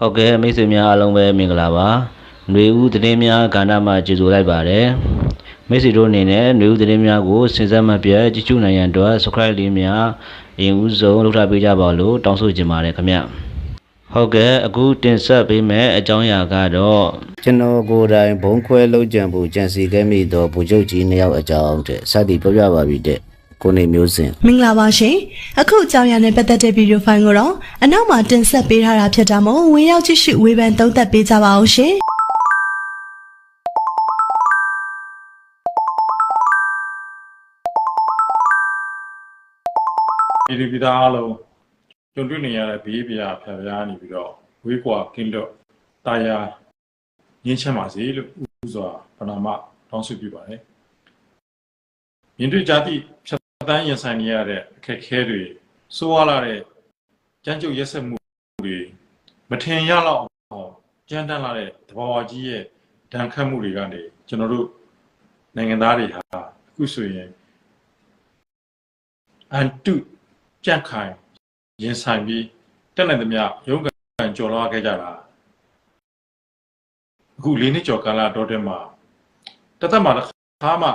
ဟုတ်ကဲ့မိတ်ဆွေများအားလုံးပဲမင်္ဂလာပါຫນွေဦးသတင်းများကဏ္ဍမှာကြိုဆိုလိုက်ပါတယ်မိတ်ဆွေတို့အနေနဲ့ຫນွေဦးသတင်းများကိုစဉ်ဆက်မပြတ်ကြည့်ရှုနိုင်ရန်အတွက် subscribe လေးများအရင်ဦးဆုံးလုပ်ထားပေးကြပါလို့တောင်းဆိုချင်ပါတယ်ခင်ဗျဟုတ်ကဲ့အခုတင်ဆက်ပေးမယ့်အကြောင်းအရာကတော့ ကျွန်တော်ကိုယ်တိုင်ဘုံခွဲလုံးကြံဖို့ကြံစီခဲ့မိသောဗိုလ်ချုပ်ကြီးနှစ်ယောက်အကြောင်းတဲ့စသည်ပြောပြပါပြီတဲ့ ကိုနေမျိုးစင်မင်္ဂလာပါရှင်အခုအကြောင်းအရာနဲ့ပတ်သက်တဲ့ဗီဒီယိုဖိုင်ကိုတော့အနောက်မှာတင်ဆက်ပေးထားတာဖြစ်တာမို့ဝင်ရောက်ကြည့်ရှုဝေဖန်သုံးသပ်ပေးကြပါအောင်ရှင်ဒီဒီပြည်သားအားလုံးကြုံတွေ့နေရတဲ့ဘေးပြာဖျားဖျားနေပြီးတော့ဝေးကွာကင်းတော့တာယာငင်းချမ်းပါစေလို့ဥစွာပဏာမတောင်းဆိုပြုပါတယ်။မြင်တွေ့ကြသည့်ဖြ တ်တန်းရင်ဆိုင်နေရတဲ့အခက်အခဲတွေစိုးရလာတဲ့ကြမ်းကြုတ်ရက်စက်မှုတွေမထင်ရလောက်အောင်ကြမ်းတမ်းလာတဲ့တဘာဝကြီးရဲ့ဒဏ်ခတ်မှုတွေကနေကျွန်တော်တို့နိုင်ငံသားတွေဟာအခုဆိုရင်အန်တုကြန့်ခိုင်ရင်ဆိုင်ပြီးတက်နိုင်သမျှရုန်းကန်ကြော်လွှားခဲ့ကြတာအခုလေးနှစ်ကျော်ကာလတော်တဲ့မှာတသက်မှာတစ်ခါမှ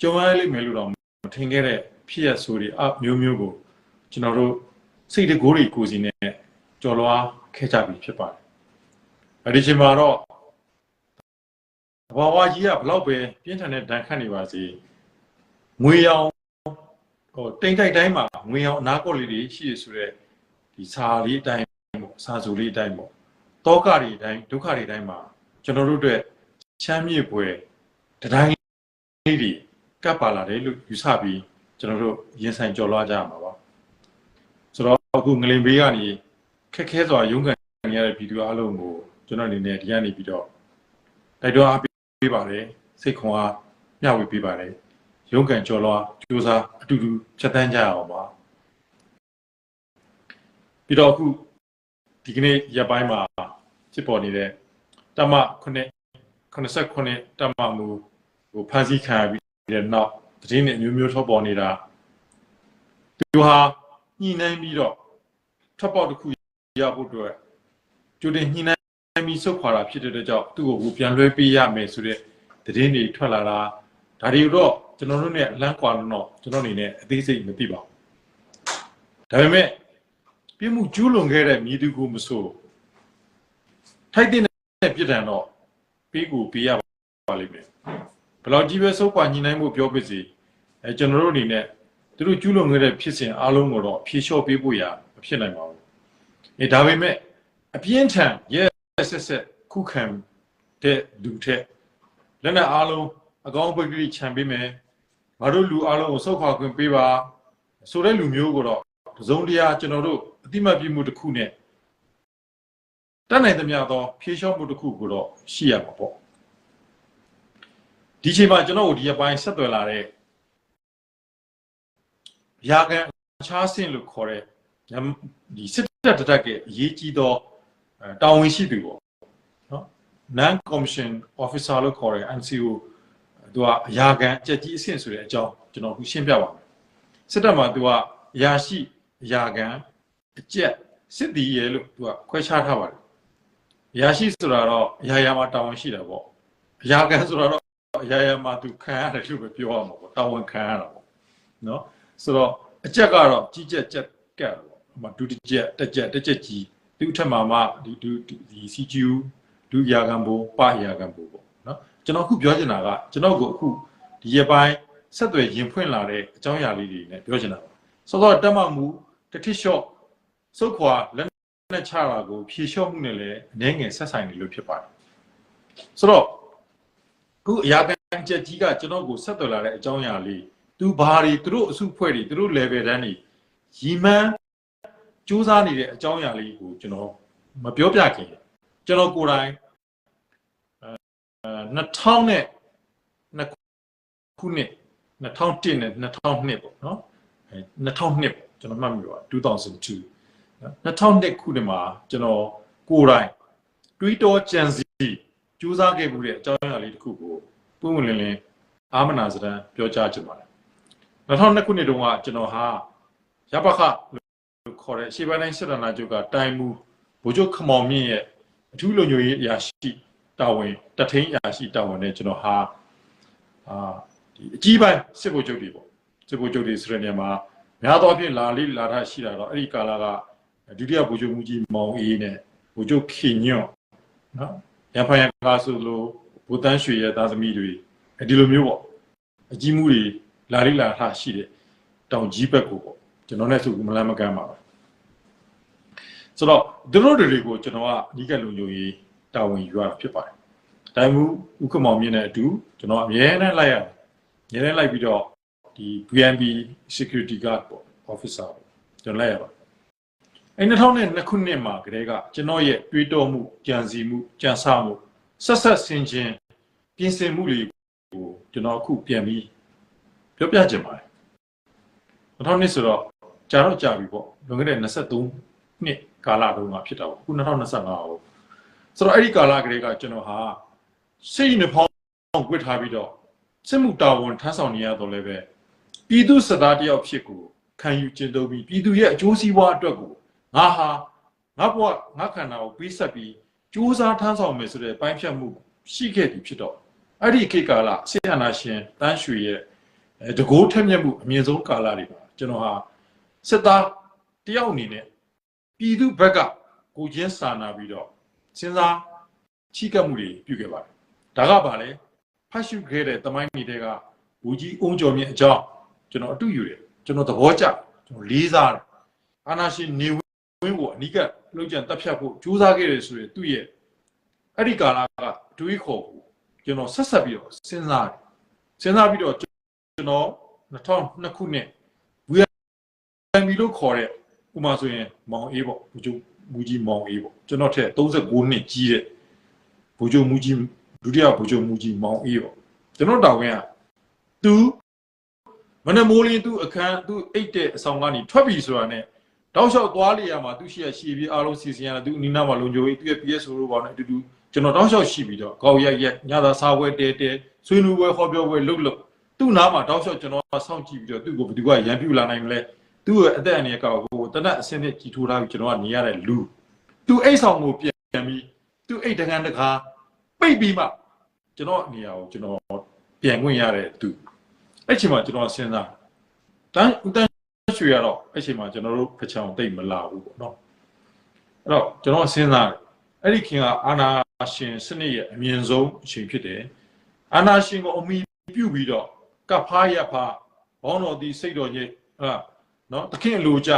ကြုံရလိမ့်မယ်လို့တော့မထင်ခဲ့တဲ့ ဖြစ်ရဆိုတွေအမျိုးမျိုးကိုကျွန်တော်တို့စိတ်တကိုးတွေကိုယ်စီနဲ့ကြော်လွှားခဲ့ကြပြီဖြစ်ပါတယ်အဲဒီချိန်မှာတော့ဘာဝကြီးကဘလောက်ပဲပြင်းထန်တဲ့ဒဏ်ခတ်နေပါစေငွေရောင်ဟိုတိမ်တိုက်တိုင်းမှာငွေအောင်အနာကော့လေးတွေရှိရဆိုတော့ဒီစာလေးအတိုင်းပေါ့စာစုလေးအတိုင်းပေါ့တောကတွေအတိုင်းဒုက္ခတွေအတိုင်းမှာကျွန်တော်တို့အတွက်ချမ်းမြေ့ပွဲတတိုင်းလေးတွေကပ်ပါလာတယ်လို့ယူဆပြီး ကျွန်တော်တို့ရင်ဆိုင်ကြော်လွှားကြရမှာပါဆိုတော့အခုငလင်ဘေးကနေခက်ခဲစွာရုန်းကန်နေရတဲ့ဗီဒီယိုအားလုံးကိုကျွန်တော်အနေနဲ့ဒီကနေပြီးတော့တိုက်တွန်းအားပေးပါတယ်စိတ်ခွန်အားမျှဝေပေးပါတယ်ရုန်းကန်ကြော်လွှားကြိုးစားအတူတူဖြတ်တန်းကြရအောင်ပါပြီးတော့အခုဒီကနေ့ရက်ပိုင်းမှာဖြစ်ပေါ်နေတဲ့တမ9 89တမမူဟိုဖန်ဆီးခံရပြီးတဲ့နောက် သတင်းတွေအမျိုးမျိုးထွက်ပေါ်နေတာသူဟာညှိနှိုင်းပြီးတော့ထွက်ပေါက်တစ်ခုရဖို့အတွက်ကြိုတင်ညှိနှိုင်းပြီးစုတ်ခွာတာဖြစ်တဲ့အတွက်ကြောင့်သူ့ကိုပြန်လွှဲပေးရမယ်ဆိုတဲ့သတင်းတွေထွက်လာတာဒါတွေတော့ကျွန်တော်တို့ ਨੇ လမ်းကွာလို့တော့ကျွန်တော်အနေနဲ့အသေးစိတ်မသိပါဘူးဒါပေမဲ့ပြမှုကျူးလွန်ခဲ့တဲ့မြည်သူကိုမဆိုထိုက်တဲ့နဲ့ပြစ်ဒဏ်တော့ပေးကိုပေးရပါလိမ့်မယ် ဘယ်လောက်ကြီးပဲစုပ်ပွားညှိနှိုင်းမှုပြောပြစီအဲကျွန်တော်တို့အနေနဲ့သူတို့ကျူးလွန်ခဲ့တဲ့ဖြစ်စဉ်အားလုံးကိုတော့ဖြေလျှော့ပေးဖို့ရမဖြစ်နိုင်ပါဘူးအဲဒါပေမဲ့အပြင်းထန်ရဲဆက်ဆက်ခုခံတဲ့လူထက်လက်နက်အားလုံးအကောင်းပဂရိခြံပေးမယ်ငါတို့လူအလုံးကိုစုတ်ခွာခွင့်ပေးပါဆိုတဲ့လူမျိုးကိုတော့တစုံတရာကျွန်တော်တို့အတိမတ်ပြမှုတစ်ခုနဲ့တတ်နိုင်သမျှသောဖြေလျှော့မှုတစ်ခုကိုတော့ရှိရမှာပေါ့ ဒီချိန်မှာကျွန်တော်တို့ဒီအပိုင်းဆက်သွယ်လာတဲ့ရာကန်အခြားဆင့်လို့ခေါ်တဲ့ဒီစစ်တပ်တတက်ကအရေးကြီးသောတာဝန်ရှိသူပေါ့နော် non commission officer လို့ခေါ်တဲ့ NCO သူကအရာခံအကြက်ကြီးအဆင့်ဆိုတဲ့အကြောင်းကျွန်တော်ခုရှင်းပြပါမယ်စစ်တပ်မှာသူကအရာရှိအရာခံအကြက်စစ်တီရဲလို့သူကခွဲခြားထားပါတယ်အရာရှိဆိုတာတော့အရာရာမှာတာဝန်ရှိတာပေါ့အရာခံဆိုတာတော့ အရာရာမှာသူခံရတယ်လို့ပဲပြောရမှာပေါ့တာဝန်ခံရတာပေါ့နော်ဆိုတော့အကြက်ကတော့ကြီးကြက်ကြက်ကက်ပေါ့ဟိုမှာဒုတိယတက်ကြက်တက်ကြက်ကြီးသူအထက်မှာမှဒီဒီ CGU ဒုရာခံဘိုးပရာခံဘိုးပေါ့နော်ကျွန်တော်အခုပြောချင်တာကကျွန်တော်ကိုအခုဒီရပိုင်းဆက်သွယ်ရင်ဖွင့်လာတဲ့အကြောင်းအရာလေးတွေနဲ့ပြောချင်တာပါစောစောတက်မှမှုတတိလျှော့စုတ်ခွာလက်နဲ့ချတာကိုဖြေလျှော့မှုနဲ့လည်းအနေငယ်ဆက်ဆိုင်နေလို့ဖြစ်ပါတယ်ဆိုတော့ အခုအရာကန်ချက်ကြီးကကျွန်တော်ကိုဆက်သွယ်လာတဲ့အကြောင်းအရာလေးသူဘာတွေသူတို့အစုဖွဲ့တွေသူတို့ level တန်းတွေရီမန်းစူးစမ်းနေတဲ့အကြောင်းအရာလေးကိုကျွန်တော်မပြောပြခင်ကျွန်တော်ကိုယ်တိုင်2000နဲ့နှစ်ခုနှစ်2001နဲ့2002ပေါ့နော်အဲ2002ပေါ့ကျွန်တော်မှတ်မိပါ2002နော်2002ခုနှစ်မှာကျွန်တော်ကိုယ်တိုင်တွေးတောကြံစည်စူးစမ်းခဲ့မှုတဲ့အကြောင်းအရာလေးတစ်ခုကို ပွင့်ဝင်လင်းလင်းအာမနာစရန်ပြောကြားချင်ပါတယ်2002ခုနှစ်တုန်းကကျွန်တော်ဟာရပခလို့ခေါ်တဲ့ရှေ့ပိုင်းတိုင်းစစ်တနာချုပ်ကတိုင်မူဗိုလ်ချုပ်ခမောင်မြင့်ရဲ့အထူးလုံခြုံရေးအရာရှိတာဝန်တထိန်အရာရှိတာဝန်နဲ့ကျွန်တော်ဟာအာဒီအကြီးပိုင်းစစ်ဗိုလ်ချုပ်တွေပေါ့စစ်ဗိုလ်ချုပ်တွေဆိုတဲ့နေရာမှာများသောအားဖြင့်လာလေးလာထရှိတာတော့အဲ့ဒီကာလကဒုတိယဗိုလ်ချုပ်မှုကြီးမောင်အေးနဲ့ဗိုလ်ချုပ်ခင်ညွန့်နော်ရန်ဖန်ရကားဆိုလို့ ဗိုလ်တန်းရွှေရဲ့သားသမီးတွေဒီလိုမျိုးပေါ့အကြီးမှုတွေလာလေးလာထရှိတဲ့တောင်ကြီးဘက်ကိုပေါ့ကျွန်တော်နဲ့သူမလန်းမကမ်းပါဘူးဆိုတော့သူတို့တွေကိုကျွန်တော်ကအဓိကလုံခြုံရေးတာဝန်ယူရတာဖြစ်ပါတယ်။တိုင်မှုဥက္ကမောင်မြင့်နဲ့အတူကျွန်တော်အမြဲတမ်းလိုက်ရတယ်။အမြဲတမ်းလိုက်ပြီးတော့ဒီ BNB security guard ပေါ့ officer ပေါ့ကျွန်တော်လိုက်ရပါတယ်။အဲ2002ခုနှစ်မှာကတည်းကကျွန်တော်ရဲ့တွေးတောမှုကြံစည်မှုကြံစမှုဆက်ဆက်ဆင်ခြင် ပြင်ဆင်မှုတွေကိုကျွန်တော်အခုပြန်ပြီးပြောပြချင်ပါတယ်။2002ဆိုတော့ကြာတော့ကြာပြီပေါ့လွန်ခဲ့တဲ့23နှစ်ကာလတုန်းကဖြစ်တာပေါ့အခု2025ဟုတ်ဆိုတော့အဲ့ဒီကာလကလေးကကျွန်တော်ဟာစိတ်နှဖောင်းဝစ်ထားပြီးတော့စစ်မှုတာဝန်ထမ်းဆောင်နေရတော့လည်းပဲပြည်သူစစ်သားတယောက်ဖြစ်ကိုခံယူကျင့်သုံးပြီးပြည်သူရဲ့အကျိုးစီးပွားအတွက်ကိုငါဟာငါဘဝငါခန္ဓာကိုပြီးဆက်ပြီးကြိုးစားထမ်းဆောင်မယ်ဆိုတဲ့ပိုင်းဖြတ်မှု ရှိခဲ့ပြီဖြစ်တော့အဲ့ဒီခေတ်ကာလဆရာနာရှင်တန်းရွှေရဲ့တကိုးထက်မြက်မှုအမြင့်ဆုံးကာလတွေပါကျွန်တော်ဟာစစ်သားတယောက်အနေနဲ့ပြည်သူဘက်ကကိုချင်းစာနာပြီးတော့စဉ်းစားချိကပ်မှုတွေပြုခဲ့ပါတယ်ဒါကပါလေဖတ်ရှုခဲ့တဲ့တမိုင်းတွေကဘူကြီးအုံကျော်မြင့်အကြောင်းကျွန်တော်အတူယူတယ်ကျွန်တော်သဘောကျကျွန်တော်လေးစားတယ်အာနာရှင်နေဝင်းကိုအနိကလောက်ကျန်တက်ဖြတ်ဖို့ကြိုးစားခဲ့တယ်ဆိုရင်သူ့ရဲ့ အဲ့ဒီကာလကတွေးခေါ်ဖို့ကျွန်တော်ဆက်ဆက်ပြီးတော့စဉ်းစားတယ်စဉ်းစားပြီးတော့ကျွန်တော်2002ခုနှစ် VMB လို့ခေါ်တဲ့ဥမာဆိုရင်မောင်အေးပေါ့ဘူဂျုံမူကြီးမောင်အေးပေါ့ကျွန်တော်ထက်39နှစ်ကြီးတဲ့ဘူဂျုံမူကြီးဒုတိယဘူဂျုံမူကြီးမောင်အေးပေါ့ကျွန်တော်တောင်းဝင်ကသူမနမိုးလင်းသူအခန်းသူအိတ်တဲ့အဆောင်ကနေထွက်ပြီဆိုတာနဲ့တောက်လျှောက်သွားလေရမှာသူရှိရရှည်ပြီးအားလုံးစီစဉ်ရတယ်သူအနီးနားမှာလုံခြုံရေးသူရဲ့ PS လို့ပေါ့နော်အတူတူ ကျွန်တော်တောက်လျှောက်ရှိပြီးတော့ကောက်ရက်ရက်ညသာစားပွဲတဲတဲဆွေးနွေးပွဲဟောပြောပွဲလုပ်လို့သူ့နားမှာတောက်လျှောက်ကျွန်တော်စောင့်ကြည့်ပြီးတော့သူ့ကိုဘယ်သူကရန်ပြူလာနိုင်မလဲသူ့ရဲ့အသက်အန္တရာယ်ကောက်ကိုတနက်အစင်းနဲ့ကြီးထိုးထားပြီးကျွန်တော်ကနေရတဲ့လူသူအိတ်ဆောင်ကိုပြန်ပြီးသူအိတ်တကန်တကာပိတ်ပြီးမှကျွန်တော်နေရာကိုကျွန်တော်ပြန်ခွင့်ရတဲ့သူအဲ့ချိန်မှာကျွန်တော်စဉ်းစားတန်းတန်းရွှေရတော့အဲ့ချိန်မှာကျွန်တော်တို့ဖချောင်တိတ်မလာဘူးပေါ့နော်အဲ့တော့ကျွန်တော်စဉ်းစားအဲ့ဒီခင်ကအာနာ ရှင်စနစ်ရဲ့အမြင့်ဆုံးအချိန်ဖြစ်တယ်အာနာရှင်ကိုအမိပြုတ်ပြီးတော့ကဖားရဖားဘောင်းတော်ဒီစိတ်တော်ကြီးဟာနော်တခင်လူကြ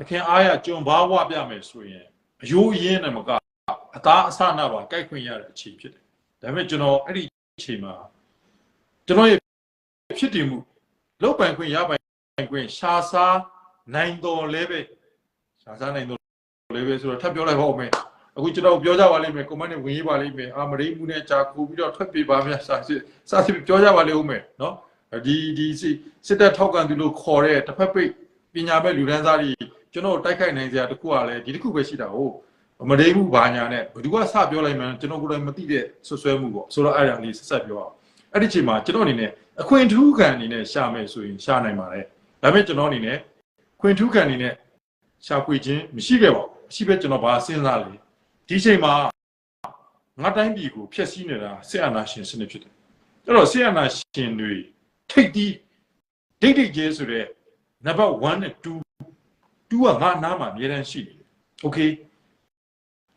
တခင်အားရကြုံဘာဝပြမယ်ဆိုရင်အယိုးအရင်နဲ့မကအသားအဆနာပါကြိုက်ခွင့်ရတဲ့အချိန်ဖြစ်တယ်ဒါပေမဲ့ကျွန်တော်အဲ့ဒီအချိန်မှာကျွန်တော်ရဲ့ဖြစ်တည်မှုလောက်ပိုင်ခွင့်ရပိုင်ခွင့်ရှာစားနိုင်တော်လဲပဲရှာစားနိုင်တော်လဲပဲဆိုတော့ထပ်ပြောလိုက်ပါဦးမယ် အခုကျွန်တော်ပြောကြပါလိမ့်မယ်ကွန်မန့်နဲ့ဝင်ရေးပါလိမ့်မယ်အာမရိမှုနဲ့ကြာကူပြီးတော့ထွက်ပြေးပါများစာစစ်စာစစ်ပြောကြပါလိမ့်ဦးမယ်နော်ဒီဒီစစ်တပ်ထောက်ကန်သူလို့ခေါ်တဲ့တစ်ဖက်ပိတ်ပညာမဲ့လူဒန်းစားတွေကျွန်တော်တိုက်ခိုက်နိုင်စရာတခုကလည်းဒီတစ်ခုပဲရှိတာဟုတ်မဒိမှုဘာညာနဲ့ဘယ်သူကစပြောလိုက်မှန်းကျွန်တော်ကိုယ်တိုင်မသိတဲ့ဆွဆွဲမှုပေါ့ဆိုတော့အဲ့ဒါလေးဆက်ဆက်ပြောအောင်အဲ့ဒီချိန်မှာကျွန်တော်အနေနဲ့အခွင့်ထူးခံအနေနဲ့ရှာမယ်ဆိုရင်ရှာနိုင်ပါတယ်ဒါပေမဲ့ကျွန်တော်အနေနဲ့ခွင့်ထူးခံအနေနဲ့ရှာဖွေခြင်းမရှိခဲ့ပါဘူးမရှိပဲကျွန်တော်ဘာစဉ်းစားလဲ ဒီချိန်မှာငါတိုင်းပြည်ကိုဖျက်ဆီးနေတာစစ်အာဏာရှင်စနစ်ဖြစ်တယ်အဲ့တော့စစ်အာဏာရှင်တွေထိတ်တီးဒိတ်ဒိတ်ကျဲဆိုတဲ့ နံပါတ်1နဲ့2 2ကငါနားမှာအများတန်းရှိနေတယ်โอเค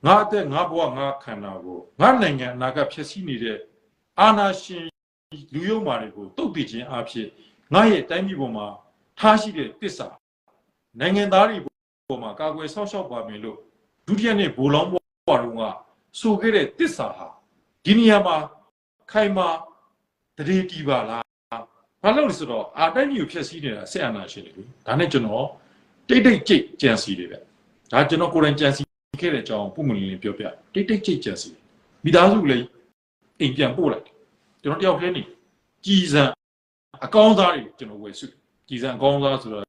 ငါအသက်ငါဘဝငါခန္ဓာကိုငါနိုင်ငံအနာဂတ်ဖြစ်စီနေတဲ့အာနာရှင်လူယုံမာတွေကိုတုတ်တည်ခြင်းအဖြစ်ငါရဲ့တိုင်းပြည်ပေါ်မှာထားရှိတဲ့တစ္ဆာနိုင်ငံသားတွေပေါ်မှာကာကွယ်ဆောက်ရှောက်ပါမယ်လို့ဒုတိယနေ့ဘိုးလောင်းဘွား တော်ကဆိုခဲ့တဲ့တစ္ဆာဟာဒီနေရာမှာခိုင်မာတရေတီပါလားဘာလို့လဲဆိုတော့အာတိုင်းမျိုးဖြစ်စည်းနေတာဆက်အနာရှင်တွေဒါနဲ့ကျွန်တော်တိတ်တိတ်ကြိတ်ကြံစီတွေပဲဒါကျွန်တော်ကိုယ်တိုင်ကြံစီခဲ့တဲ့အကြောင်းပုံမှန်လေးပြောပြတိတ်တိတ်ကြိတ်ကြံစီမိသားစုလေးအိမ်ပြန်ပို့လိုက်ကျွန်တော်တယောက်တည်းနေကြည်စံအကောင်းသားတွေကျွန်တော်ဝယ်စုကြည်စံအကောင်းသားဆိုတော့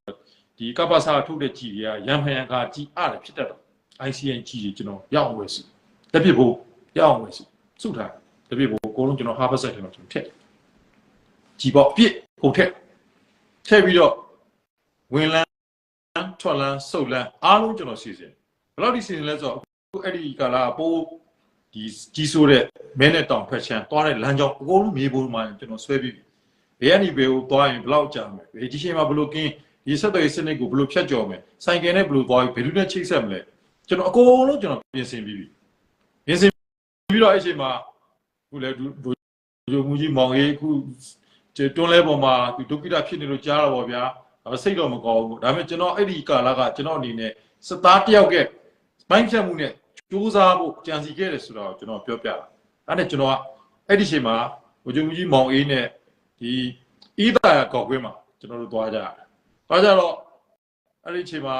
ဒီကပ္ပစာထုတ်တဲ့ကြည်တွေကရံဖန်ကကြည်အားဖြစ်တတ်တော့ ICN ကြည်တွေကျွန်တော်ရအောင်ဝယ်စုတပြစ်ဖို့ရအောင်ဝယ်စုစုထားတပြစ်ဖို့အကုန်လုံးကျွန်တော် harvest ထဲမှာကျွန်တော်ထည့်ကြည်ပေါ့ပြစ်ကုန်ထက်ထည့်ပြီးတော့ဝင်လန်းထွက်လန်းဆုတ်လန်းအားလုံးကျွန်တော်စီစဉ်ဘယ်လောက်ဒီစီစဉ်လဲဆိုတော့အဲ့ဒီကာလာပိုးဒီကြီးဆိုးတဲ့မဲနဲ့တောင်ဖက်ချမ်းသွားတဲ့လမ်းကြောင်းအကုန်လုံးမြေပေါ်မှာကျွန်တော်ဆွဲပြီးပြီဘယ်ကနေဘယ်ကိုသွားရင်ဘယ်လောက်ကြာမလဲဘယ်ဒီချိန်မှာဘယ်လိုကင်းဒီဆက်သွယ်ရေးစနစ်ကိုဘယ်လိုဖြတ်ကျော်မလဲဆိုင်ကယ်နဲ့ဘယ်လိုသွားပြီးဘယ်လိုနဲ့ချိတ်ဆက်မလဲ ကျွန်တော်အကုန်လုံးကျွန်တော်ပြင်ဆင်ပြီးပြီပြင်ဆင်ပြီးတော့အဲ့ချိန်မှာခုလည်းဒုဒုမူကြီးမောင်ရေးအခုတွန်းလဲပေါ်မှာသူဒုက္ခိတဖြစ်နေလို့ကြားတော့ဗောဗျာဒါပေမဲ့စိတ်တော့မကောင်းဘူးဒါပေမဲ့ကျွန်တော်အဲ့ဒီကာလကကျွန်တော်အနေနဲ့စသားတယောက်ကပိုင်းဖြတ်မှုနဲ့စူးစမ်းဖို့ကြံစီခဲ့တယ်ဆိုတော့ကျွန်တော်ပြောပြတာအဲ့ဒါကျွန်တော်ကအဲ့ဒီချိန်မှာဘုရားကြီးမောင်အေးနဲ့ဒီအီးတာကောက်ကွင်းမှာကျွန်တော်တို့သွားကြတယ်သွားကြတော့အဲ့ဒီချိန်မှာ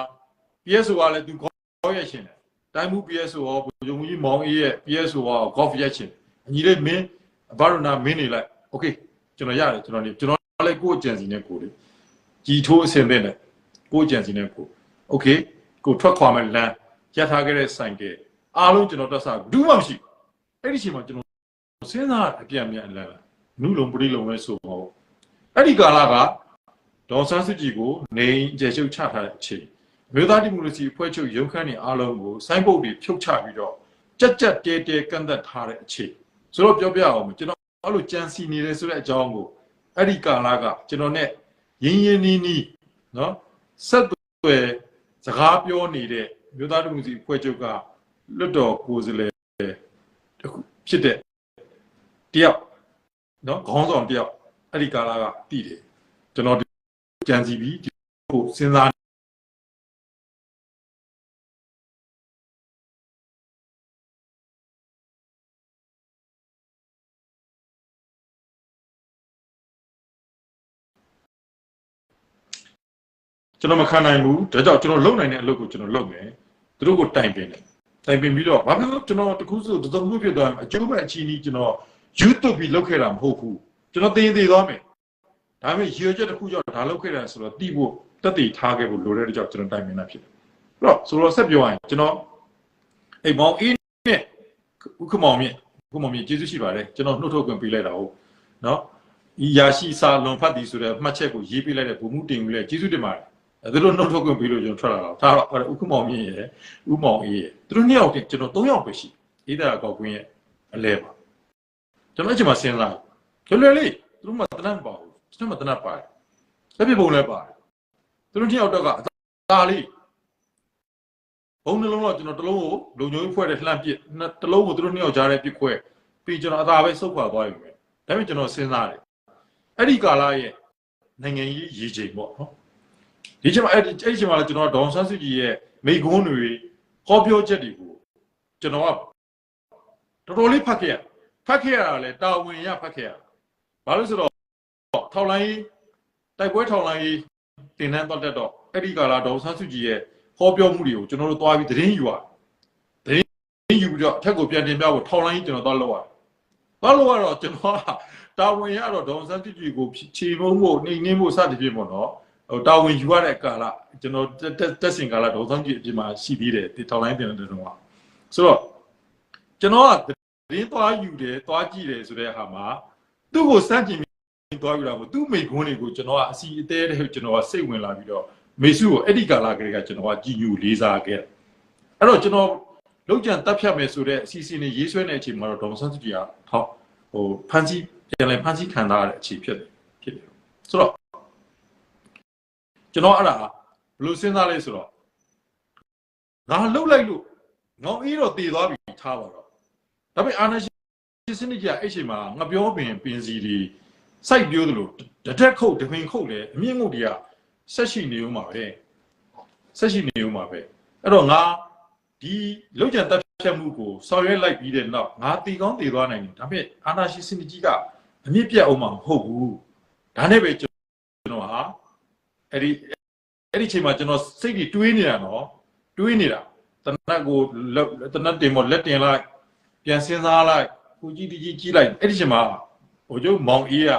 PSO ကလည်းသူ ကောက်ရရှင်တယ်တိုင်းမှု PSO ရောဘုရားကြီးမောင်အေးရဲ့ PSO ရော golf ရက်ရှင်အညီလေးမင်းဘာလို့နာမင်းနေလိုက် okay ကျွန်တော်ရတယ်ကျွန်တော်နေကျွန်တော်လည်းကိုယ့်အကြံစီနဲ့ကိုယ်လေကြည်ထိုးအစင်တဲ့နဲ့ကိုယ့်အကြံစီနဲ့ကိုယ် okay ကိုထွက်ခွာမဲ့လမ်းရထားခဲ့တဲ့ဆိုင်ကအားလုံးကျွန်တော်တက်စားဘူးမှမရှိအဲ့ဒီချိန်မှာကျွန်တော်စဉ်းစားအပြတ်အမြတ်လမ်းနုလုံးပရိလုံးပဲဆိုတော့အဲ့ဒီကာလကဒေါ်ဆန်းစုကြည်ကိုနေကျေရှုပ်ချထားတဲ့အချိန် မျိုးသားဒီမိုကရေစီအဖွဲ့ချုပ်ရုံးခန်းတွေအားလုံးကိုဆိုင်းပုတ်တွေဖြုတ်ချပြီးတော့ကြက်ကြက်တဲတဲကန့်သက်ထားတဲ့အခြေဆိုတော့ပြောပြအောင်ကျွန်တော်အဲ့လိုကြံစီနေတယ်ဆိုတဲ့အကြောင်းကိုအဲ့ဒီကာလကကျွန်တော် ਨੇ ရင်းရင်းနှီးနှီးနော်ဆက်သွယ်စကားပြောနေတဲ့မျိုးသားဒီမိုကရေစီအဖွဲ့ချုပ်ကလွတ်တော်ကိုယ်စားလှယ်တခုဖြစ်တဲ့တယောက်နော်ခေါင်းဆောင်တယောက်အဲ့ဒီကာလကတည်တယ်ကျွန်တော်ကြံစီပြီးကိုစဉ်းစား ကျွန်တော်မခံနိုင်ဘူးဒါကြောင့်ကျွန်တော်လုံနိုင်တဲ့အလုပ်ကိုကျွန်တော်လုပ်မယ်သူတို့ကိုတိုင်ပင်တယ်တိုင်ပင်ပြီးတော့ဘာဖြစ်လို့ကျွန်တော်တခုစုတစုံခုဖြစ်သွားအကျိုးပဲအချီးနီးကျွန်တော် YouTube ပြီးလုပ်ခဲ့တာမဟုတ်ဘူးကျွန်တော်သိသိသွားမယ်ဒါပေမဲ့ရွေချက်တစ်ခုကြောင့်ဒါလုပ်ခဲ့တာဆိုတော့တိဖို့တက်တည်ထားခဲ့ဖို့လိုတဲ့ကြောင့်ကျွန်တော်တိုင်ပင်တာဖြစ်တယ်အဲ့တော့ဆိုတော့ဆက်ပြောရရင်ကျွန်တော်အိမ်မောင်အင်းနဲ့ဥက္ကမောင်မြင့်ဥက္ကမောင်မြင့်ကျေးဇူးရှိပါတယ်ကျွန်တော်နှုတ်ထုတ်ခွင့်ပေးလိုက်တာဟုတ်နော်ဤရာရှိစာလွန်ဖတ်သည်ဆိုတဲ့မှတ်ချက်ကိုရေးပေးလိုက်တဲ့ဘုံမှုတင်ဦးလဲကျေးဇူးတင်ပါတယ်အဲ သူတို့နှုတ်ထုတ်ခွင့်ပေးလို့ကျွန်တော်ထွက်လာတော့ဒါတော့ဥက္ကမောင်မြင့်ရဲ့ဥမောင်အေးရဲ့သူတို့နှစ်ယောက်တင်ကျွန်တော်၃ယောက်ပဲရှိအေးတာကောက်ကွင်းရဲ့အလဲပါကျွန်တော်အချိန်မှာစဉ်းစားလွယ်လွယ်လေးသူတို့မှတနတ်ပါဘူးကျွန်တော်မှတနတ်ပါတယ်လက်ပြပုံလည်းပါတယ်သူတို့နှစ်ယောက်တော့ကအသာလေးဘုံနှလုံးတော့ကျွန်တော်တစ်လုံးကိုလုံညုံဖွဲ့တဲ့လှမ်းပစ်တစ်လုံးကိုသူတို့နှစ်ယောက်ကြားတဲ့ပစ်ခွဲပြီးကျွန်တော်အသာပဲစုပ်ခွာသွားပြီပဲဒါပေမဲ့ကျွန်တော်စဉ်းစားတယ်အဲ့ဒီကာလရဲ့နိုင်ငံရေးရည်ချိန်ပေါ့နော် ဒီချိန်မှာအဲ့ဒီအဲ့ဒီချိန်မှာလည်းကျွန်တော်ဒေါန်ဆန်းစုကြည်ရဲ့မိကွန်းတွေဟောပြောချက်တွေကိုကျွန်တော်ကတော်တော်လေးဖတ်ခဲ့ရဖတ်ခဲ့ရတာလဲတာဝန်ရဖတ်ခဲ့ရဘာလို့ဆိုတော့ထောက်လိုင်းတိုက်ပွဲထောက်လိုင်းတင်နှန်းတော့တက်တော့အဲ့ဒီကာလဒေါန်ဆန်းစုကြည်ရဲ့ဟောပြောမှုတွေကိုကျွန်တော်တို့သွားပြီးသတင်းယူရသတင်းယူပြီးတော့အထက်ကိုပြန်တင်ပြဖို့ထောက်လိုင်းကျွန်တော်သွားလောက်ရတယ်သွားလို့ကတော့ကျွန်တော်ကတာဝန်ရတော့ဒေါန်ဆန်းစုကြည်ကိုခြေမုံဖို့နှိမ်နှင်းဖို့စသည်ဖြင့်ပေါ့နော် ဟိုတာဝန်ယူရတဲ့ကာလကျွန်တော်တက်စင်ကာလဒေါ်ဆောင်ကြီးအပြင်မှာရှိသေးတယ်ဒီထောင်လိုင်းတင်တဲ့တုန်းကဆိုတော့ကျွန်တော်ကသတင်းသွားယူတယ်သွားကြည့်တယ်ဆိုတဲ့ဟာမှာသူ့ကိုစမ်းကြည့်ပြီးသွားယူတာမဟုတ်သူ့မိခွန်းတွေကိုကျွန်တော်ကအစီအသေးတဲ့ကျွန်တော်ကစိတ်ဝင်လာပြီးတော့မေစုကိုအဲ့ဒီကာလကလေးကကျွန်တော်ကကြည်ညိုလေးစားခဲ့အဲ့တော့ကျွန်တော်လောက်ကျန်တက်ဖြတ်မယ်ဆိုတဲ့အစီအစဉ်တွေရေးဆွဲနေတဲ့အချိန်မှာတော့ဒေါ်ဆန်းစုကြည်ကထောက်ဟိုဖန်စီပြန်လဲဖန်စီခံထားရတဲ့အချိန်ဖြစ်တယ်ဖြစ်တယ်ဆိုတော့ ကျွန်တော်အဲ့ဒါဘယ်လိုစဉ်းစားလဲဆိုတော့ငါလှုပ်လိုက်လို့ငေါအေးတော့တည်သွားပြီထားပါတော့ဒါပေမဲ့အာနာရှင်စနစ်ကြီးအဲ့ချိန်မှာငါပြောပင်ပင်စီတွေစိုက်ပြိုးသလိုတတက်ခုတ်တပင်ခုတ်လေအမြင့်ငုတ်တွေကဆက်ရှိနေဦးမှာပဲဆက်ရှိနေဦးမှာပဲအဲ့တော့ငါဒီလောက်ကျန်တက်ဖြတ်မှုကိုဆောင်ရွက်လိုက်ပြီးတဲ့နောက်ငါတည်ကောင်းတည်သွားနိုင်တယ်ဒါပေမဲ့အာနာရှင်စနစ်ကြီးကအမြင့်ပြတ်အောင်မှာမဟုတ်ဘူးဒါနဲ့ပဲကျွန်တော်ဟာ အဲ့ဒီအဲ့ဒီချိန်မှာကျွန်တော်စိတ်ကြီးတွေးနေတာနော်တွေးနေတာတနတ်ကိုတနတ်တင်မလက်တင်လိုက်ပြန်စဉ်းစားလိုက်ကိုကြီးတီကြီးကြီးလိုက်အဲ့ဒီချိန်မှာဟိုကျုပ်မောင်အေးက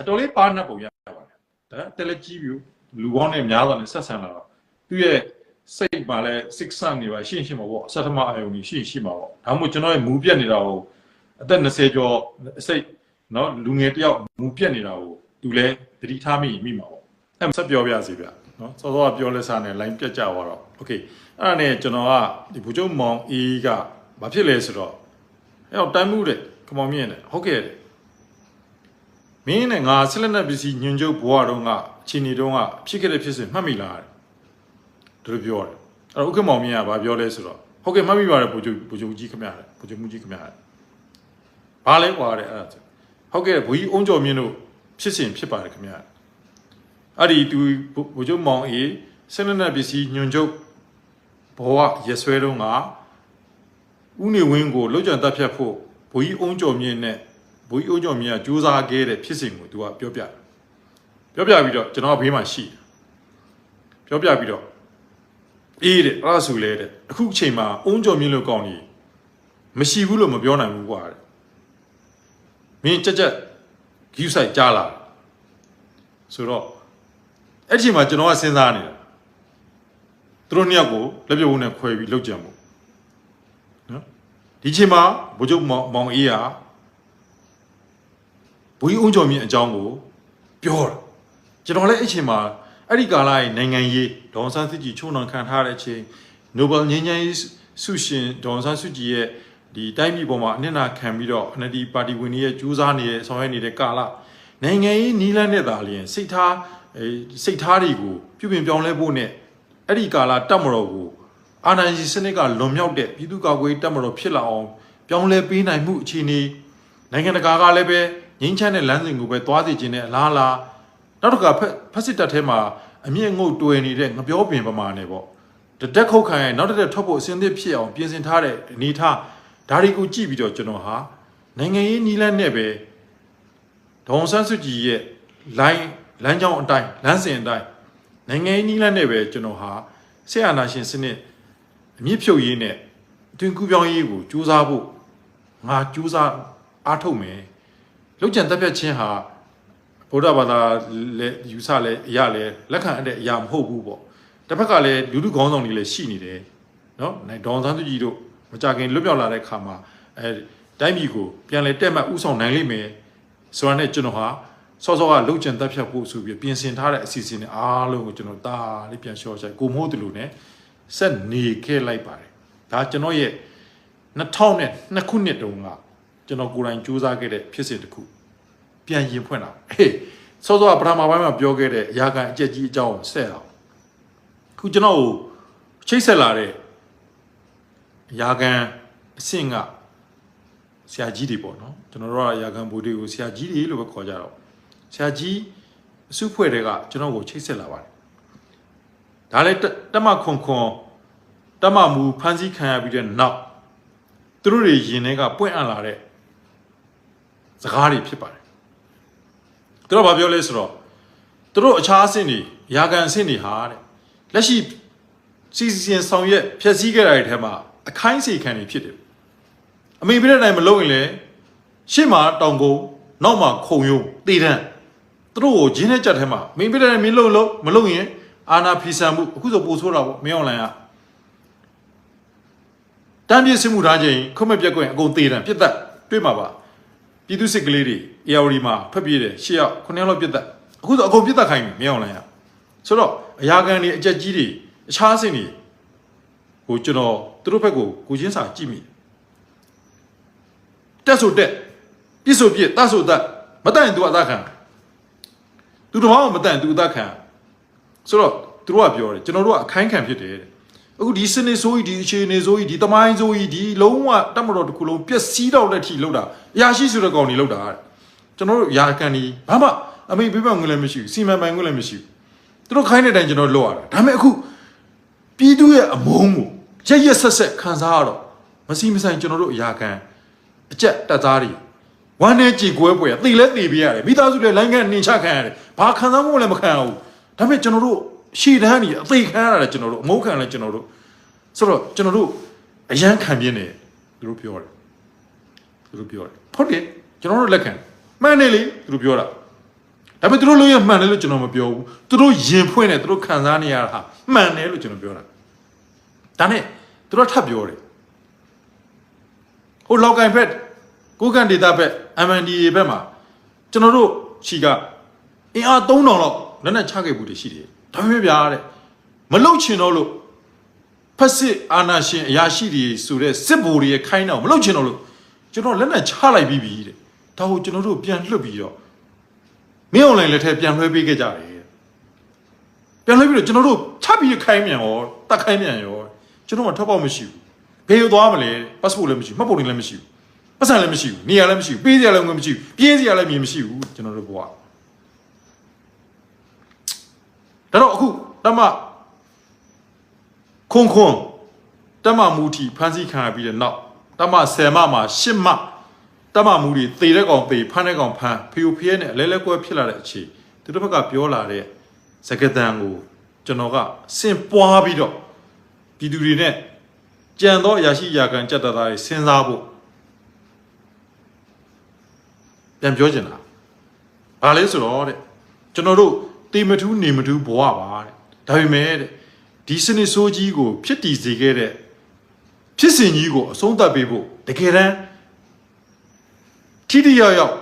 အတော်လေးပါနှက်ပုံရပါတယ်ဒါတယ်လက်ကြီးပြီးလူပေါင်းနဲ့များစွာနဲ့ဆက်ဆံလာတော့သူ့ရဲ့စိတ်မှာလဲ6ဆန်နေပါရှင်းရှင်းပါပေါ့အဆက်ထမအယုံကြီးရှင်းရှင်းပါပေါ့ဒါမှမဟုတ်ကျွန်တော်ရဲ့မူပြက်နေတာကိုအသက်20ကျော်စိတ်နော်လူငယ်တယောက်မူပြက်နေတာကိုသူလဲတတိထားမိမိမှာပေါ့ အဲ့ဆက်ပြောပြစီဗျနော်စောစောကပြောလဲစားနေ line ပြတ်ကြသွားတော့ okay အဲ့ဒါနဲ့ကျွန်တော်ကဒီဘူကျုံမောင်အေးကဘာဖြစ်လဲဆိုတော့အဲ့တော့တမ်းမှုတဲ့ကမောင်မြင့်တဲ့ဟုတ်ကဲ့တဲ့မင်းနဲ့ငါဆက်လက်နဲ့ပစ္စည်းညွန်ကျုပ်ဘွားတော့ကအချင်းနေတော့ကဖြစ်ခဲ့တဲ့ဖြစ်စဉ်မှတ်မိလားတဲ့သူတို့ပြောတယ်အဲ့တော့ဥက္ကမောင်မြင့်ကဘာပြောလဲဆိုတော့ဟုတ်ကဲ့မှတ်မိပါတယ်ဘူကျုံဘူကျုံကြီးခမရတယ်ဘူကျုံမှုကြီးခမရတယ်ဘာလဲကွာတဲ့အဲ့ဒါဆိုဟုတ်ကဲ့ဘူကြီးအုံကျော်မြင့်တို့ဖြစ်စဉ်ဖြစ်ပါတယ်ခမရ အဲ့ဒီသူဘိုးချုပ်မောင်အေးဆင်းရဲပစ္စည်းညွန်ချုပ်ဘောကရဆွဲတော့ကဥနေဝင်းကိုလှုပ်ကြံတက်ဖြတ်ဖို့ဘိုးကြီးအုံကျော်မြင့်နဲ့ဘိုးကြီးအုံကျော်မြင့်ကစူးစမ်းခဲ့တဲ့ဖြစ်စဉ်ကိုသူကပြောပြတယ်ပြောပြပြီးတော့ကျွန်တော်ဘေးမှာရှိတယ်ပြောပြပြီးတော့အေးတဲ့အဲ့ဒါဆိုလေတဲ့အခုအချိန်မှာအုံကျော်မြင့်လို့ကောင်းနေမရှိဘူးလို့မပြောနိုင်ဘူးကွာတဲ့မင်းကြက်ကြက်ဂယူဆိုင်ကြားလာတယ်ဆိုတော့ အဲ့ဒီအချိန်မှာကျွန်တော်ကစဉ်းစားနေတာသူတို့နှစ်ယောက်ကိုလက်ပြုပ်ဝန်းနဲ့ခွဲပြီးလောက်ကြံဖို့နော်ဒီအချိန်မှာဘိုးချုပ်မောင်မောင်အေးကဘွေးဦးကျော်မြင့်အကြောင်းကိုပြောတာကျွန်တော်လည်းအဲ့ဒီအချိန်မှာအဲ့ဒီကာလရဲ့နိုင်ငံရေးဒေါန်ဆန်းစုကြည်ချုံနှောင်ခံထားတဲ့အချိန် Nobel ငြိမ်းချမ်းရေးဆုရှင်ဒေါန်ဆန်းစုကြည်ရဲ့ဒီတိုင်းပြည်ပေါ်မှာအနစ်နာခံပြီးတော့ NLD ပါတီဝင်တွေရဲ့ကြိုးစားနေတဲ့ဆောင်ရွက်နေတဲ့ကာလနိုင်ငံရေးနီးလန်းတဲ့သာလျင်စိတ်ထား အဲစိတ်ထားတွေကိုပြုပြင်ပြောင်းလဲဖို့နဲ့အဲ့ဒီကာလတက်မတော်ကိုအာဏာရှင်စနစ်ကလွန်မြောက်တဲ့ပြည်သူ့ကာကွယ်ရေးတက်မတော်ဖြစ်လာအောင်ပြောင်းလဲပေးနိုင်မှုအခြေအနေနိုင်ငံတကာကလည်းပဲငင်းချမ်းတဲ့လမ်းစဉ်ကိုပဲသွားစီခြင်းနဲ့အလားအလားနောက်တစ်ခါဖက်ဖက်စစ်တပ်ထဲမှာအမြင့်ငုတ်တွယ်နေတဲ့ငပြောပင်ပမာနဲ့ပေါ့တတက်ခုတ်ခံရဲ့နောက်တစ်တက်ထွက်ဖို့အစင်းသစ်ဖြစ်အောင်ပြင်ဆင်ထားတဲ့အနေထားဒါတွေကိုကြည့်ပြီးတော့ကျွန်တော်ဟာနိုင်ငံရေးနီးလန်းနဲ့ပဲဒေါန်ဆန်းစုကြည်ရဲ့ line လမ်းကြောင်းအတိုင်းလမ်းစဉ်အတိုင်းနိုင်ငံရေးနီးလန်းနဲ့ပဲကျွန်တော်ဟာဆရာနာရှင်စနစ်အမြင့်ဖြုတ်ရေးနဲ့အတွင်ကူးပြောင်းရေးကိုစူးစမ်းဖို့ငါစူးစမ်းအားထုတ်မယ်လောက်ကျန်တက်ပြတ်ချင်းဟာဗုဒ္ဓဘာသာလည်းယူဆလည်းအရာလည်းလက်ခံအပ်တဲ့အရာမဟုတ်ဘူးပေါ့တစ်ဖက်ကလည်းလူလူခေါင်းဆောင်တွေလည်းရှိနေတယ်နော်နိုင်ဒေါန်ဆန်းသူကြီးတို့မကြခင်လွတ်မြောက်လာတဲ့ခါမှာအဲတိုင်းပြည်ကိုပြန်လဲတက်မှတ်ဥဆောင်နိုင်လိမ့်မယ်ဆိုရတဲ့ကျွန်တော်ဟာ စောစောကလှုပ်ကြံတက်ဖြတ်ဖို့ဆိုပြီးပြင်ဆင်ထားတဲ့အစီအစဉ်တွေအားလုံးကိုကျွန်တော်တားလေးပြန်လျှော့ချိုက်ကိုမိုးတူလို့ ਨੇ ဆက်နေခဲ့လိုက်ပါတယ်ဒါကျွန်တော်ရဲ့2002ခုနှစ်တုန်းကကျွန်တော်ကိုယ်တိုင်စူးစမ်းခဲ့တဲ့ဖြစ်စဉ်တစ်ခုပြန်ရင်ဖွင့်တာဟေးစောစောကပထမပိုင်းမှာပြောခဲ့တဲ့အရာခံအကျက်ကြီးအကြောင်းကိုဆက်အောင်ခုကျွန်တော်ကိုချိတ်ဆက်လာတဲ့ရာခံအဆင့်ကဆရာကြီးတွေပေါ့နော်ကျွန်တော်တို့ကရာခံဘူတွေကိုဆရာကြီးတွေလို့ပဲခေါ်ကြတော့ ဆရာကြီးအစုဖွဲ့တွေကကျွန်တော်ကိုချိတ်ဆက်လာပါတယ်ဒါလည်းတတက်မခွန်ခွန်တက်မမူဖန်ဆီးခံရပြီးတဲ့နောက်သူတို့တွေရင်ထဲကပွင့်အပ်လာတဲ့စကားတွေဖြစ်ပါတယ်သူတို့ကပြောလဲဆိုတော့သူတို့အခြားအဆင့်တွေရာခံအဆင့်တွေဟာတဲ့လက်ရှိစီစီရင်ဆောင်ရွက်ဖြည့်ဆည်းခဲ့တဲ့ထဲမှာအခိုင်းစီခံနေဖြစ်တယ်အမေပြတဲ့တိုင်းမလုပ်ရင်လေရှေ့မှာတောင်ကုန်နောက်မှာခုံယုံတေတန်း သူတို့ကိုဂျင်းနဲ့ကြက်ထဲမှာမင်းပြတဲ့တိုင်းမင်းလုံးလုံးမလုပ်ရင်အာနာဖီဆန်မှုအခုဆိုပို့ဆိုးတာပေါ့မင်းအောင်လိုင်းကတမ်းပြစ်စစ်မှုထားခြင်းခုမပြက်ကွင်အကုန်တေတန်းပြစ်သက်တွေ့မှာပါပြည်သူစစ်ကလေးတွေ ARD မှာဖက်ပြေးတယ်ရှေ့ရောက်ခုနှစ်ယောက်လောက်ပြစ်သက်အခုဆိုအကုန်ပြစ်သက်ခိုင်းပြီမင်းအောင်လိုင်းကဆိုတော့အရာခံတွေအကြက်ကြီးတွေအခြားစင်တွေဟိုကျွန်တော်သူတို့ဘက်ကိုကိုချင်းစာကြည့်မိတက်ဆိုတက်ပြစ်ဆိုပြစ်တတ်ဆိုတတ်မတတ်ရင်သူအသက်ခံ သူတော်ဘာမှမတတ်ရင်သူအသက်ခံဆိုတော့သူတို့ကပြောတယ်ကျွန်တော်တို့ကအခိုင်းခံဖြစ်တယ်တဲ့အခုဒီစနေဆိုးကြီးဒီအခြေအနေဆိုးကြီးဒီတမိုင်းဆိုးကြီးဒီလုံးဝတက်မတော်တစ်ခုလုံးပျက်စီးတော့လက်ထိလောက်တာအရာရှိဆိုတဲ့ကောင်တွေလောက်တာတဲ့ကျွန်တော်တို့အရာခံဒီဘာမှအမေပြပငွေလည်းမရှိဘူးစီမံပိုင်ငွေလည်းမရှိဘူးသူတို့ခိုင်းတဲ့အတိုင်းကျွန်တော်လွတ်ရတာဒါပေမဲ့အခုပြည်သူရဲ့အမုန်းကိုရက်ရက်ဆက်ဆက်ခံစားရတော့မစီမဆိုင်ကျွန်တော်တို့အရာခံအကြက်တက်သားတွေဝမ်းနဲ့ကြည်ကွဲပွဲရသိလဲသိပြရတယ်မိသားစုလည်းလိုင်းကန်နှင်ချခံရတယ် ဘာခံစားမှုလည်းမခံရဘူးဒါပေမဲ့ကျွန်တော်တို့ရှည်တန်းကြီးအသေးခံရတယ်ကျွန်တော်တို့အမုန်းခံလဲကျွန်တော်တို့ဆိုတော့ကျွန်တော်တို့အရန်ခံပြင်းနေသူတို့ပြောတယ်သူတို့ပြောတယ်ဟုတ်တယ်ကျွန်တော်တို့လက်ခံမှန်တယ်လေသူတို့ပြောတာဒါပေမဲ့သူတို့လို့ရမှန်တယ်လို့ကျွန်တော်မပြောဘူးသူတို့ရင်ဖွင့်တယ်သူတို့ခံစားနေရတာဟာမှန်တယ်လို့ကျွန်တော်ပြောတာဒါနဲ့သူတို့ထပ်ပြောတယ်ဟိုလောက်ကန်ဖက်ကိုကန်ဒေတာဘက် MNDA ဘက်မှာကျွန်တော်တို့ခြီက အင်အား3000လောက်လက်နက်ချခဲ့ဘူးတွေရှိတယ်ဒါပေမဲ့ဗျာတဲ့မလုံချင်တော့လို့ဖက်စစ်အာနာရှင်အရာရှိတွေဆိုတဲ့စစ်ဗိုလ်တွေရဲ့ခိုင်းတော့မလုံချင်တော့လို့ကျွန်တော်လက်နဲ့ချလိုက်ပြီးပြီတဲ့ဒါကိုကျွန်တော်တို့ပြန်လွှတ်ပြီးတော့မင်းအွန်လိုင်းလက်ထက်ပြန်လွှဲပေးခဲ့ကြတယ်တဲ့ပြန်လွှဲပြီးတော့ကျွန်တော်တို့ချပြီးခိုင်းမြန်ရောတတ်ခိုင်းမြန်ရောကျွန်တော်မှထွက်ပေါက်မရှိဘူးဘယ်လိုသွားမလဲပတ်စပို့လည်းမရှိဘူးမှတ်ပုံတင်လည်းမရှိဘူးပတ်စံလည်းမရှိဘူးနေရာလည်းမရှိဘူးပေးစရာလည်းငွေမရှိဘူးပြေးစရာလည်းမြေမရှိဘူးကျွန်တော်တို့ဘဝ ဒါတော့အခုတမခွန်ခွန်တမမူတီဖန်စီခံရပြီးတဲ့နောက်တမဆယ်မမှာရှစ်မတမမူတီသေတဲ့ကောင်သေဖမ်းတဲ့ကောင်ဖမ်းဖီယိုဖီယဲနဲ့အလဲလဲကွဲဖြစ်လာတဲ့အခြေသူတို့ဘက်ကပြောလာတဲ့စကတန်ကိုကျွန်တော်ကစင်ပွားပြီးတော့ပြည်သူတွေနဲ့ကြံသောအရာရှိအရာခံကြက်တသားတွေစဉ်းစားဖို့ပြန်ပြောချင်တာဘာလဲဆိုတော့တဲ့ကျွန်တော်တို့ တေမထူးနေမထူးဘဝပါတဲ့ဒါပေမဲ့တဲ့ဒီစနစ်ဆိုးကြီးကို ဖြစ်တည်စေခဲ့တဲ့ဖြစ်စဉ်ကြီးကိုအဆုံးသတ်ပေးဖို့တကယ်တမ်းထိတိယောက်ယောက်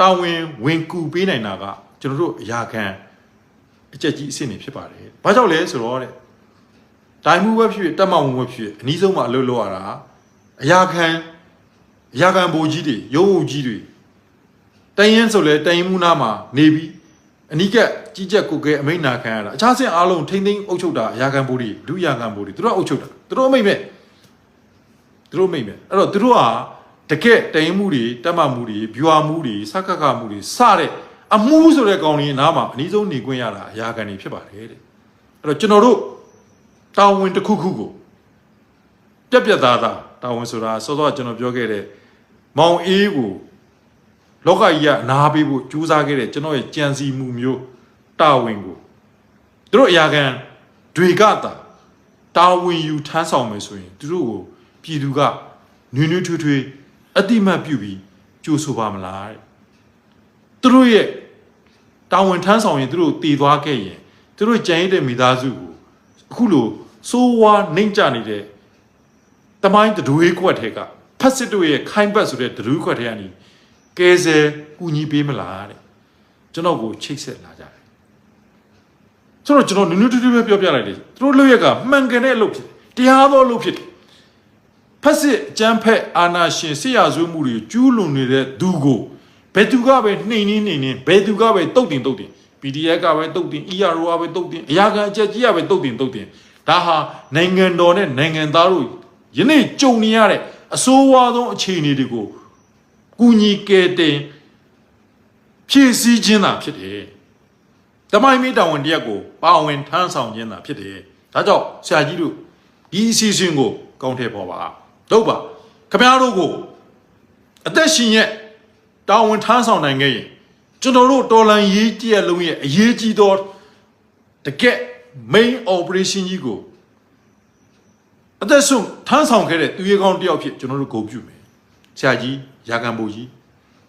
တာဝန်ဝင်ကူပေးနိုင်တာကကျွန်တော်တို့အရာခံအချက်ကြီးအစ်စ်နေဖြစ်ပါတယ်။ဘာကြောင့်လဲဆိုတော့တဲ့တိုင်မှုပဲဖြစ်ဖြစ်တက်မဝင်ပဲဖြစ်ဖြစ်အနည်းဆုံးမှအလုပ်လုပ်ရတာအရာခံအရာခံဘိုလ်ကြီးတွေရုံးအုပ်ကြီးတွေတိုင်ရင်ဆိုလဲတိုင်ရင်မူနာမှာနေပြီး အနိကကြီးကြက်ကိုကဲအမိန့်နာခံရတာအခြားစင်အားလုံးထိမ့်သိမ်းအုပ်ချုပ်တာအရာခံဘိုးတွေလူအရာခံဘိုးတွေသူတို့ကအုပ်ချုပ်တာသူတို့အမိန့်မဲ့သူတို့အမိန့်မဲ့အဲ့တော့သူတို့ဟာတကက်တိုင်ရင်မှုတွေတက်မှမှုတွေဘျွာမှုတွေစကကမှုတွေစတဲ့အမှုဆိုတဲ့ကောင်ကြီးနားမှာအနည်းဆုံးနေခွင့်ရတာအရာခံတွေဖြစ်ပါတယ်တဲ့အဲ့တော့ကျွန်တော်တို့တာဝန်တစ်ခုခုကိုပြက်ပြက်သားသားတာဝန်ဆိုတာစောစောကကျွန်တော်ပြောခဲ့တဲ့မောင်အေးကို လောကကြီးကအနာပေးဖို့ကြိုးစားခဲ့တဲ့ကျွန်တော်ရဲ့ကြံစီမှုမျိုးတာဝန်ကိုသူတို့အရာခံတွေကတာတာဝန်ယူထမ်းဆောင်မယ်ဆိုရင်သူတို့ကိုပြည်သူကနွေးနွေးထွေးထွေးအတိမတ်ပြုပြီးကြိုးဆိုပါမလားတဲ့သူတို့ရဲ့တာဝန်ထမ်းဆောင်ရင်သူတို့တည်သွားခဲ့ရင်သူတို့ကြံရတဲ့မိသားစုကိုအခုလိုစိုးဝါးနှိမ့်ကြနေတဲ့တမိုင်းတတွေးခွက်ထဲကဖက်စစ်တို့ရဲ့ခိုင်းဘတ်ဆိုတဲ့တတွေးခွက်ထဲကနေ ကဲဆယ်ကူညီပေးမလားတဲ့ကျွန်တော်ကိုချိတ်ဆက်လာကြတယ်ဆိုတော့ကျွန်တော်နုနုတူတူပဲပြောပြလိုက်တယ်သူတို့လုပ်ရက်ကမှန်ကန်တဲ့အလုပ်ဖြစ်တယ်တရားသောအလုပ်ဖြစ်တယ်ဖက်စစ်အကြမ်းဖက်အာဏာရှင်ဆရာဆွေးမှုတွေကျူးလွန်နေတဲ့သူကိုဘယ်သူကပဲနှိမ်နှင်းနှိမ်နှင်းဘယ်သူကပဲတုတ်တင်တုတ်တင် PDF ကပဲတုတ်တင် ERO ကပဲတုတ်တင်အရာခံအချက်ကြီးကပဲတုတ်တင်တုတ်တင်ဒါဟာနိုင်ငံတော်နဲ့နိုင်ငံသားတို့ယနေ့ကြုံနေရတဲ့အဆိုးဝါးဆုံးအခြေအနေတွေကို ကူညီကယ်တင်ဖြည့်ဆည်းခြင်းသာဖြစ်တယ်။တမိုင်းမီတာဝန်တရက်ကိုပါဝင်ထမ်းဆောင်ခြင်းသာဖြစ်တယ်။ဒါကြောင့်ဆရာကြီးတို့ဒီအစီအစဉ်ကိုကောင်းထည့်ပေါ်ပါ။တို့ပါခမရတို့ကိုအသက်ရှင်ရဲ့တာဝန်ထမ်းဆောင်နိုင်ခဲ့ရင်ကျွန်တော်တို့တော်လန်ရေးတရက်လုံးရဲ့အရေးကြီးသောတကက် main operation ကြီးကိုအသက်ဆုံးထမ်းဆောင်ခဲ့တဲ့သူရဲကောင်းတယောက်ဖြစ်ကျွန်တော်တို့ဂုဏ်ပြုမယ်ဆရာကြီး ရာခံဘူကြီး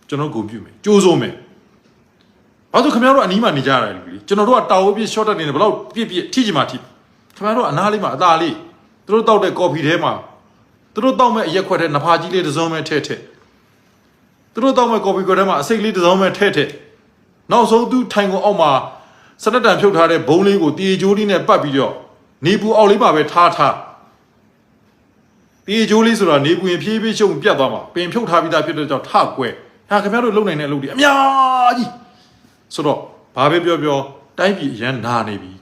ကျွန်တော်ဂုဏ်ပြုမယ်ကြိုးစိုးမယ်ဘာလို့ခင်ဗျားတို့အနီးမှာနေကြရတယ်လူကြီးကျွန်တော်တို့ကတာဝပြစ် short တက်နေတယ်ဘယ်တော့ပြစ်ပြစ်ထိချင်မှထိခင်ဗျားတို့အနားလေးမှာအသာလေးသူတို့တောက်တဲ့ကော်ဖီထဲမှာသူတို့တောက်မဲ့အရက်ခွက်ထဲနဖာကြီးလေးတစ်စုံမဲ့ထဲထဲသူတို့တောက်မဲ့ကော်ဖီခွက်ထဲမှာအစိတ်လေးတစ်စုံမဲ့ထဲထဲနောက်ဆုံးသူထိုင်ကုန်အောက်မှာစနက်တန်ဖြုတ်ထားတဲ့ဘုံလေးကိုတီကြိုးလေးနဲ့ပတ်ပြီးတော့နေပူအောက်လေးမှာပဲထားထား တေဂျိုးလေးဆိုတာနေပူရင်ဖြည်းဖြည်းရှုံပြတ်သွားမှာပင်ဖြုတ်ထားပြီးသားဖြစ်တဲ့ကြောင့်ထကွယ်ဟာခင်ဗျားတို့လုံနိုင်တဲ့အလုပ်တွေအများကြီးဆိုတော့ဘာပဲပြောပြောတိုင်းပြည်အရန်နာနေပြီ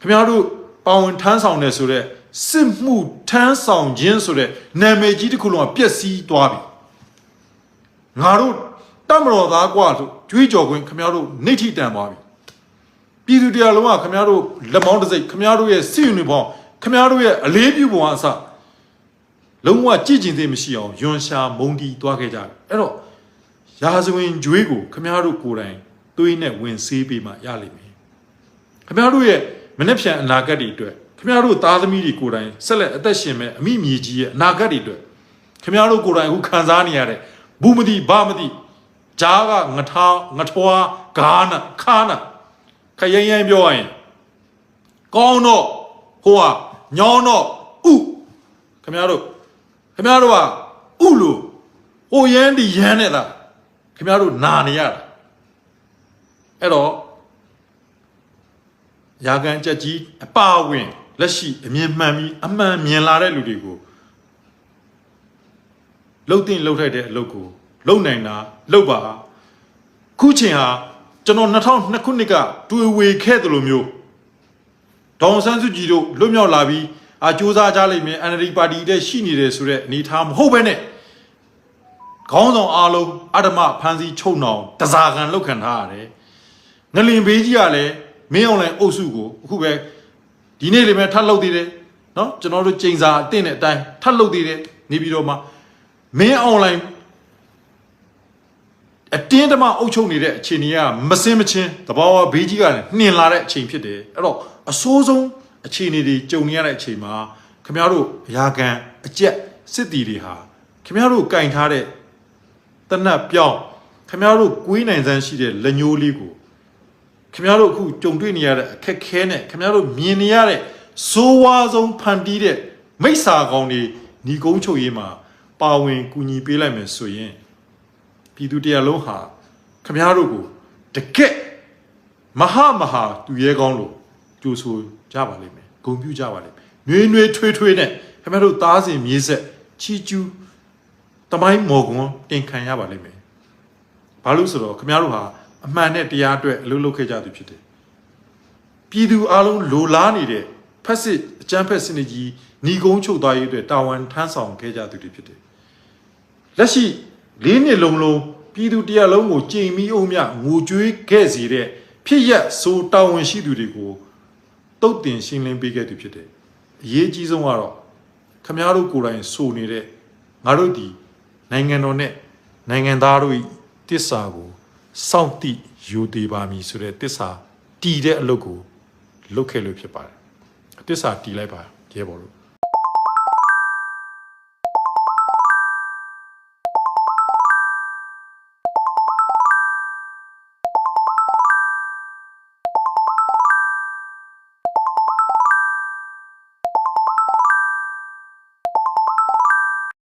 ခင်ဗျားတို့ပါဝင်ထမ်းဆောင်နေဆိုတဲ့စစ်မှုထမ်းဆောင်ခြင်းဆိုတဲ့နာမည်ကြီးတစ်ခုလုံးကပျက်စီးသွားပြီငါတို့တမတော်သားกว่าလို့ကြွေးကြော်ခွင့်ခင်ဗျားတို့နှိဋ္ဌိတန်သွားပြီပြည်သူတရားလုံးကခင်ဗျားတို့လက်မောင်းတစ်စိတ်ခင်ဗျားတို့ရဲ့စစ်ယူနီဖောင်းခင်ဗျားတို့ရဲ့အလေးပြုပုံအစ လုံးဝကြည်ကျင်သေးမရှိအောင်ယွန်ရှာမုံတီသွားခဲ့ကြတယ်အဲ့တော့ရာဇဝင်ကြွေးကိုခမည်းတော်ကိုယ်တိုင်သွေးနဲ့ဝင်ဆေးပေးမှရလိမ့်မယ်ခမည်းတော်ရဲ့မနေ့ဖြန်အနာဂတ်တွေအတွက်ခမည်းတော်သားသမီးတွေကိုယ်တိုင်ဆက်လက်အသက်ရှင်မဲ့အမိမြေကြီးရဲ့အနာဂတ်တွေအတွက်ခမည်းတော်ကိုယ်တိုင်အခုခံစားနေရတဲ့ဘူးမတိဘာမတိဂျားကငထားငထွားဂါနာခါနာခရင်ရင်ပြောရရင်ကောင်းတော့ဟိုကညောင်းတော့ဥခမည်းတော် ခင်ဗျားတို့ကဥလို့ဟိုရမ်းဒီရမ်းနဲ့လားခင်ဗျားတို့နာနေရတာအဲ့တော့ရာခံကြက်ကြီးအပါအဝင်လက်ရှိအမြင်မှန်ပြီးအမှန်မြင်လာတဲ့လူတွေကိုလှုပ်တင်လှုပ်ထိုက်တဲ့အလုပ်ကိုလှုပ်နိုင်တာလှုပ်ပါခုချိန်ဟာကျွန်တော်2002ခုနှစ်ကတွေ့ဝေခဲ့တယ်လို့မျိုးဒေါအောင်ဆန်းစုကြည်တို့လွတ်မြောက်လာပြီး အာစူးစမ်းကြလိမ့်မယ် NLD ပါတီတဲ့ရှိနေတယ်ဆိုတဲ့အနေအထားမဟုတ်ဘဲနဲ့ခေါင်းဆောင်အားလုံးအဓမ္မဖမ်းဆီးချုပ်နှောင်တစားကန်လောက်ခံထားရတယ်ငလင်ဘေးကြီးကလည်းမင်းအွန်လိုင်းအုပ်စုကိုအခုပဲဒီနေ့လေးပဲထပ်လုပ်သေးတယ်နော်ကျွန်တော်တို့ချိန်စာအတင်းတဲ့အတိုင်းထပ်လုပ်သေးတယ်နေပြီးတော့မှမင်းအွန်လိုင်းအတင်းတမအုပ်ချုပ်နေတဲ့အခြေအနေကမစင်မချင်းတဘာဝဘေးကြီးကလည်းနှင်လာတဲ့အချိန်ဖြစ်တယ်အဲ့တော့အဆိုးဆုံး အခြေအနေတွေကြုံနေရတဲ့အချိန်မှာခင်ဗျားတို့အရာခံအကျက်စစ်တီတွေဟာခင်ဗျားတို့ကင်ထားတဲ့တနတ်ပြောင်းခင်ဗျားတို့ကွေးနိုင်စမ်းရှိတဲ့လက်ညိုးလေးကိုခင်ဗျားတို့အခုကြုံတွေ့နေရတဲ့အခက်ခဲနဲ့ခင်ဗျားတို့မြင်နေရတဲ့ဇိုးဝါးဆုံးဖန်တီးတဲ့မိစ္ဆာကောင်တွေညီကုန်းချုပ်ရေးမှာပါဝင်ကူညီပေးလိုက်မယ်ဆိုရင်ပြည်သူတရားလုံးဟာခမားတို့ကိုတကက်မဟာမဟာသူရဲကောင်းလို့ကြိုဆို ကြပါလိမ့်မယ်ဂုဏ်ပြုကြပါလိမ့်မယ်နှွေးနှွေးထွေးထွေးနဲ့ခမားတို့သားစဉ်မြေးဆက်ချီကျူးတမိုင်းမော်ကွန်းတင်ခံရပါလိမ့်မယ်ဘာလို့ဆိုတော့ခမားတို့ဟာအမှန်နဲ့တရားအတွက်အလုပ်လုပ်ခဲ့ကြသူဖြစ်တယ်ပြည်သူအလုံးလိုလားနေတဲ့ဖက်စစ်အကြမ်းဖက်စနစ်ကြီးညီကုန်းချုပ်သွားရေးအတွက်တာဝန်ထမ်းဆောင်ခဲ့ကြသူတွေဖြစ်တယ်လက်ရှိလေးနှစ်လုံးလုံးပြည်သူတရားလုံးကိုကြိမ်မီအောင်မြငိုကြွေးခဲ့စီတဲ့ဖြစ်ရက်ဆိုတာဝန်ရှိသူတွေကို တုတ်တင်ရှင်းလင်းပေးခဲ့သူဖြစ်တယ်။အရေးကြီးဆုံးကတော့ခမားတို့ကိုယ်တိုင်ဆိုနေတဲ့ငါတို့ဒီနိုင်ငံတော်နဲ့နိုင်ငံသားတို့၏တစ္ဆာကိုစောင့်တိယူတည်ပါမည်ဆိုတဲ့တစ္ဆာတည်တဲ့အလုပ်ကိုလုပ်ခဲ့လို့ဖြစ်ပါတယ်။တစ္ဆာတည်လိုက်ပါရဲဘော်တို့